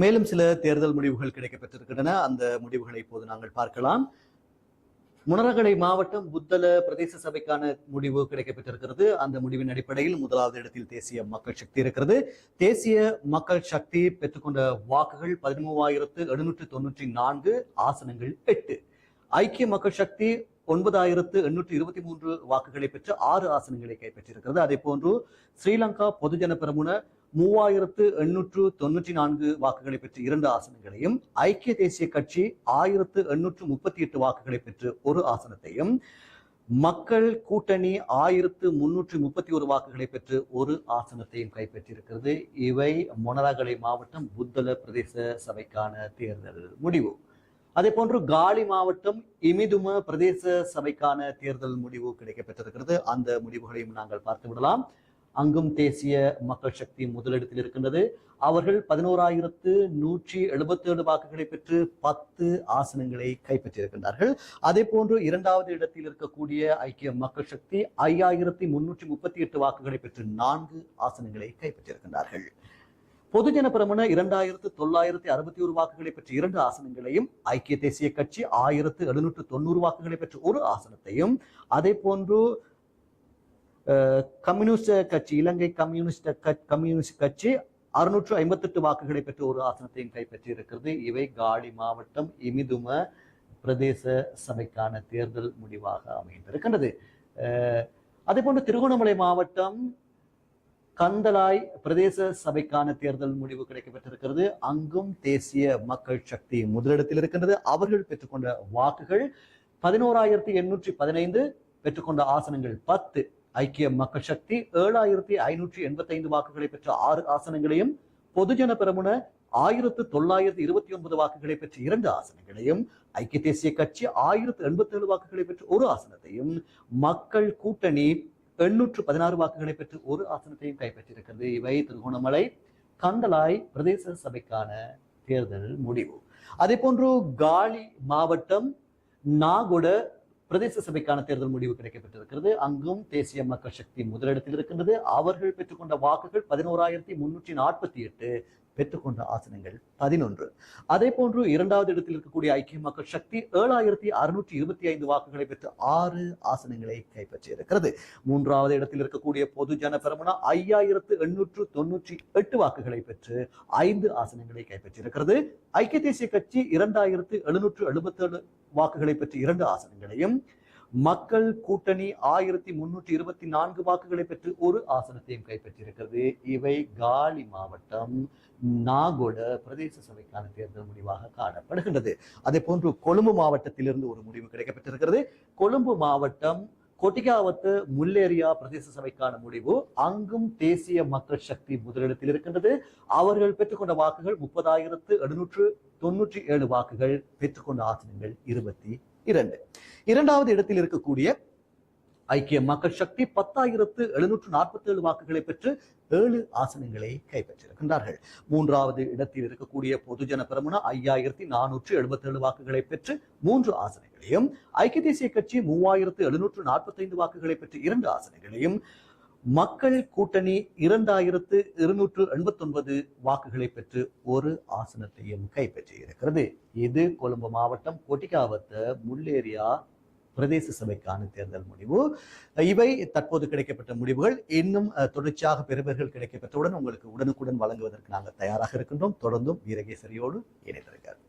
மேலும் சில தேர்தல் முடிவுகள் கிடைக்கப்பெற்றிருக்கின்றன. அந்த முடிவுகளை இப்போது நாங்கள் பார்க்கலாம். முனரகலை மாவட்டம் புத்தல பிரதேச சபைக்கான முடிவு கிடைக்கப்பெற்றிருக்கிறது. அந்த முடிவின் அடிப்படையில் முதலாவது இடத்தில் தேசிய மக்கள் சக்தி இருக்கிறது. தேசிய மக்கள் சக்தி பெற்றுக்கொண்ட வாக்குகள் பதிமூவாயிரத்து எழுநூற்று தொன்னூற்றி நான்கு ஆசனங்கள் எட்டு. ஐக்கிய மக்கள் சக்தி ஒன்பதாயிரத்து எண்ணூற்று இருபத்தி மூன்று வாக்குகளை பெற்று ஆறு ஆசனங்களை கைப்பற்றியிருக்கிறது. அதே போன்று ஸ்ரீலங்கா பொதுஜன பெரமுன மூவாயிரத்து எண்ணூற்று தொன்னூற்றி நான்கு வாக்குகளை பெற்று இரண்டு ஆசனங்களையும் ஐக்கிய தேசிய கட்சி ஆயிரத்து எண்ணூற்று முப்பத்தி எட்டு வாக்குகளை பெற்று ஒரு ஆசனத்தையும் மக்கள் கூட்டணி ஆயிரத்து முன்னூற்று முப்பத்தி ஒரு வாக்குகளை பெற்று ஒரு ஆசனத்தையும் கைப்பற்றியிருக்கிறது. இவை மொனராகலை மாவட்டம் புத்தல பிரதேச சபைக்கான தேர்தல் முடிவு. அதே போன்று காலி மாவட்டம் இமிதும பிரதேச சபைக்கான தேர்தல் முடிவு கிடைக்கப்பெற்றிருக்கிறது. அந்த முடிவுகளையும் நாங்கள் பார்த்து விடலாம். அங்கும் தேசிய மக்கள் சக்தி முதலிடத்தில் இருக்கின்றது. அவர்கள் பதினோராயிரத்து நூற்றி எழுபத்தி ஏழு வாக்குகளை பெற்று பத்து ஆசனங்களை கைப்பற்றியிருக்கின்றார்கள். அதே போன்று இரண்டாவது இடத்தில் இருக்கக்கூடிய ஐக்கிய மக்கள் சக்தி ஐயாயிரத்தி முன்னூற்றி முப்பத்தி எட்டு வாக்குகளை பெற்று நான்கு ஆசனங்களை கைப்பற்றியிருக்கின்றார்கள். பொதுஜன பிரமண இரண்டாயிரத்து தொள்ளாயிரத்தி அறுபத்தி ஒரு வாக்குகளை பெற்று இரண்டு ஆசனங்களையும் ஐக்கிய தேசிய கட்சி ஆயிரத்து எழுநூற்று தொண்ணூறு வாக்குகளை பெற்று ஒரு ஆசனத்தையும் அதே போன்று கம்யூனிஸ்ட் கட்சி இலங்கை கம்யூனிஸ்ட் கம்யூனிஸ்ட் கட்சி அறுநூற்று ஐம்பத்தெட்டு வாக்குகளை பெற்று ஒரு ஆசனத்தையும் கைப்பற்றி இருக்கிறது இவை காடி மாவட்டம் இமிதும பிரதேச சபைக்கான தேர்தல் முடிவாக அமைந்திருக்கின்றது. அதே போன்று திருகோணமலை மாவட்டம் கந்தலாய் பிரதேச சபைக்கான தேர்தல் முடிவு கிடைக்கப்பெற்றிருக்கிறது. அங்கும் தேசிய மக்கள் சக்தி முதலிடத்தில் இருக்கின்றது. அவர்கள் பெற்றுக்கொண்ட வாக்குகள் பதினோராயிரத்தி எண்ணூற்றி பதினைந்து பெற்றுக்கொண்ட ஆசனங்கள் பத்து. ஐக்கிய மக்கள் சக்தி ஏழாயிரத்தி ஐநூற்றி எண்பத்தைந்து வாக்குகளை பெற்ற ஆறு ஆசனங்களையும் பொதுஜன பெருமுன ஆயிரத்து தொள்ளாயிரத்து இருபத்தி ஒன்பது வாக்குகளை பெற்ற இரண்டு ஆசனங்களையும் ஐக்கிய தேசிய கட்சி ஆயிரத்து எண்பத்தி ஏழு வாக்குகளை பெற்று ஒரு ஆசனத்தையும் மக்கள் கூட்டணி எண்ணூற்று பதினாறு வாக்குகளை பெற்று ஒரு ஆசனத்தையும் கைப்பற்றியிருக்கிறது. இவை திருகோணமலை கந்தலாய் பிரதேச சபைக்கான தேர்தல் முடிவு. அதே போன்று காலி மாவட்டம் நாகொட பிரதேச சபைக்கான தேர்தல் முடிவு கிடைக்கப்பட்டிருக்கிறது. அங்கும் தேசிய மக்கள் சக்தி முதலிடத்தில் இருக்கின்றது. அவர்கள் பெற்றுக்கொண்ட வாக்குகள் பதினோராயிரத்தி முன்னூற்றி நாற்பத்தி எட்டு. பெற்றுக்கொண்ட ஆசனங்கள் பதினொன்று. அதே போன்று இரண்டாவது இடத்தில் இருக்கக்கூடிய ஐக்கிய மக்கள் சக்தி ஏழாயிரத்தி அறுநூற்றி இருபத்தி ஐந்து வாக்குகளை பெற்று ஆறு ஆசனங்களை கைப்பற்றியிருக்கிறது. மூன்றாவது இடத்தில் இருக்கக்கூடிய பொதுஜன பெருமனா ஐயாயிரத்து எண்ணூற்று தொன்னூற்றி எட்டு வாக்குகளை பெற்று ஐந்து ஆசனங்களை கைப்பற்றியிருக்கிறது. ஐக்கிய தேசிய கட்சி இரண்டாயிரத்து எழுநூற்று எழுபத்தேழு வாக்குகளை பெற்று இரண்டு ஆசனங்களையும் மக்கள் கூட்டணி ஆயிரத்தி முன்னூற்றி இருபத்தி நான்கு வாக்குகளை பெற்று ஒரு ஆசனத்தையும் கைப்பற்றியிருக்கிறது. இவை காலி மாவட்டம் நாகொட பிரதேச சபைக்கான தேர்தல் முடிவாக காணப்படுகின்றது. அதே போன்று கொழும்பு மாவட்டத்திலிருந்து ஒரு முடிவு கிடைக்கப்பட்டிருக்கிறது. கொழும்பு மாவட்டம் கொட்டிகாவத்து முல்லேரியா பிரதேச சபைக்கான முடிவு அங்கும் தேசிய மக்கள் சக்தி முதலிடத்தில் இருக்கின்றது. அவர்கள் பெற்றுக்கொண்ட வாக்குகள் முப்பதாயிரத்து எழுநூற்று தொன்னூற்றி ஏழு வாக்குகள் பெற்றுக்கொண்ட ஆசனங்கள் இருபத்தி இரண்டு. இரண்டாவது இடத்தில் இருக்கக்கூடிய ஐக்கிய மக்கள் சக்தி பத்தாயிரத்து எழுநூற்று நாற்பத்தி ஏழு வாக்குகளை பெற்று ஏழு ஆசனங்களை கைப்பற்றியிருக்கின்றார்கள் மூன்றாவது இடத்தில் இருக்கக்கூடிய பொதுஜன பெரமுன ஐயாயிரத்தி நானூற்று எழுபத்தி ஏழு வாக்குகளை பெற்று மூன்று ஆசனங்களையும் ஐக்கிய தேசிய கட்சி மூவாயிரத்து எழுநூற்று நாற்பத்தைந்து வாக்குகளை பெற்று இரண்டு ஆசனங்களையும் மக்கள் கூட்டணி இரண்டாயிரத்து இருநூற்று எண்பத்தி ஒன்பது வாக்குகளை பெற்று ஒரு ஆசனத்தையும் கைப்பற்றியிருக்கிறது. இது கொழும்பு மாவட்டம் கொட்டிக்காவத்த முள்ளேரியா பிரதேச சபைக்கான தேர்தல் முடிவு. இவை தற்போது கிடைக்கப்பட்ட முடிவுகள். இன்னும் தொடர்ச்சியாக பெறுபர்கள் கிடைக்கப்பட்டவுடன் உங்களுக்கு உடனுக்குடன் வழங்குவதற்கு நாங்கள் தயாராக இருக்கின்றோம். தொடர்ந்தும் வீரகேசரியோடு இணைந்திருக்கிறார்